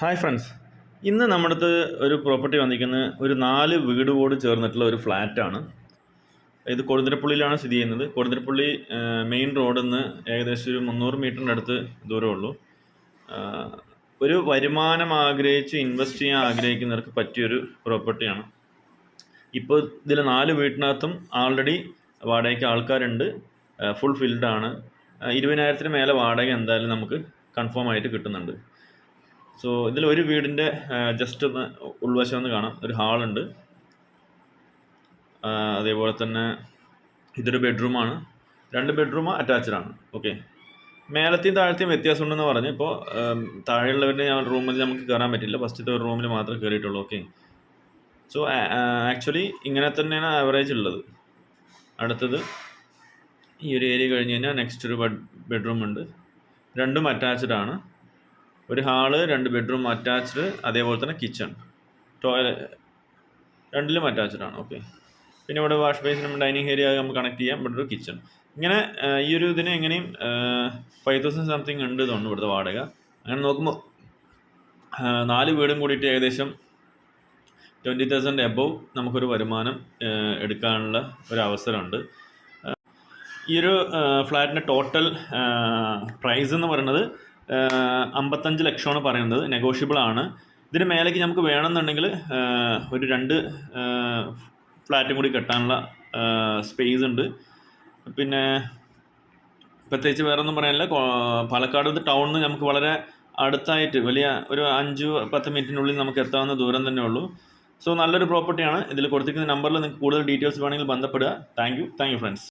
Hi friends ഇന്ന് നമ്മുടെ അടുത്ത് ഒരു പ്രോപ്പർട്ടി വന്നിരിക്കുന്നത് ഒരു നാല് വീടുകൂടി ചേർന്നിട്ടുള്ള ഒരു ഫ്ലാറ്റാണ് ഇത് കൊടുതിരപ്പള്ളിയിലാണ് സ്ഥിതി ചെയ്യുന്നത്. കൊടുതിരപ്പള്ളി മെയിൻ റോഡിൽ നിന്ന് ഏകദേശം ഒരു മുന്നൂറ് മീറ്ററിന്റെ അടുത്ത് ദൂരമുള്ളൂ. ഒരു വരുമാനം ആഗ്രഹിച്ച് ഇൻവെസ്റ്റ് ചെയ്യാൻ ആഗ്രഹിക്കുന്നവർക്ക് പറ്റിയൊരു പ്രോപ്പർട്ടിയാണ് ഇപ്പോൾ ഇതിൽ നാല് വീട്ടിനകത്തും ആൾറെഡി വാടകയ്ക്ക് ആൾക്കാരുണ്ട്. ഫുൾ ഫിൽഡാണ് ഇരുപതിനായിരത്തിന് മേലെ വാടക എന്തായാലും നമുക്ക് കൺഫേം ആയിട്ട് കിട്ടുന്നുണ്ട്. സോ ഇതിൽ ഒരു വീടിന്റെ ജസ്റ്റ് ഒന്ന് ഉൾവശം ഒന്ന് കാണാം. ഒരു ഹാളുണ്ട്. അതേപോലെ തന്നെ ഇതൊരു ബെഡ്റൂമാണ്. രണ്ട് ബെഡ്റൂം ആണ് ഓക്കെ മേലത്തെയും താഴത്തെയും വ്യത്യാസം ഉണ്ടെന്ന് പറഞ്ഞ് ഇപ്പോൾ താഴെയുള്ളവരുടെ റൂമിൽ നമുക്ക് കയറാൻ പറ്റില്ല. ഫസ്റ്റത്തെ ഒരു റൂമിൽ മാത്രമേ കയറിയിട്ടുള്ളൂ ഓക്കെ സോ ആക്ച്വലി ഇങ്ങനെ തന്നെയാണ് ആവറേജ് ഉള്ളത്. അടുത്തത് ഈ ഒരു ഏരിയ കഴിഞ്ഞ് കഴിഞ്ഞാൽ നെക്സ്റ്റ് ഒരു ബെഡ്റൂം ഉണ്ട്. രണ്ടും അറ്റാച്ച്ഡ് ആണ്. ഒരു ഹാൾ രണ്ട് ബെഡ്റൂം അറ്റാച്ച്ഡ് അതേപോലെ തന്നെ കിച്ചൺ. ടോയ്ലറ്റ് രണ്ടിലും അറ്റാച്ച്ഡ് ആണ് ഓക്കെ. പിന്നെ ഇവിടെ വാഷ് ബേസിനും ഡൈനിങ് ഏരിയ നമുക്ക് കണക്ട് ചെയ്യാം. ഇവിടെ ഒരു കിച്ചൺ. ഇങ്ങനെ ഈ ഒരു ഇതിന് എങ്ങനെയും ഫൈവ് തൗസൻഡ് സംതിങ് ഉണ്ട് തോന്നുന്നു ഇവിടുത്തെ വാടക. അങ്ങനെ നോക്കുമ്പോൾ നാല് വീടും കൂടിയിട്ട് ഏകദേശം ട്വന്റി തൗസൻഡ് എബവ് നമുക്കൊരു വരുമാനം എടുക്കാനുള്ള ഒരു അവസരമുണ്ട്. ഈ ഒരു ഫ്ലാറ്റിന്റെ ടോട്ടൽ പ്രൈസ് എന്ന് പറയുന്നത് അമ്പത്തഞ്ച് ലക്ഷമാണ് പറയുന്നത്. നെഗോഷ്യബിൾ ആണ്. ഇതിന് മേലേക്ക് നമുക്ക് വേണമെന്നുണ്ടെങ്കിൽ ഒരു രണ്ട് ഫ്ലാറ്റും കൂടി കെട്ടാനുള്ള സ്പേസ് ഉണ്ട്. പിന്നെ പ്രത്യേകിച്ച് വേറെ ഒന്നും പറയാനില്ല പാലക്കാട് ടൗണിൽ നിന്ന് നമുക്ക് വളരെ അടുത്തായിട്ട് വലിയ ഒരു അഞ്ച് പത്ത് മിനിറ്റിനുള്ളിൽ നമുക്ക് എത്താവുന്ന ദൂരം തന്നെ ഉള്ളൂ. സോ നല്ലൊരു പ്രോപ്പർട്ടിയാണ് ഇതിൽ കൊടുത്തിരിക്കുന്ന നമ്പറിൽ നിങ്ങൾക്ക് കൂടുതൽ ഡീറ്റെയിൽസ് വേണമെങ്കിൽ ബന്ധപ്പെടുക. Thank you thank you friends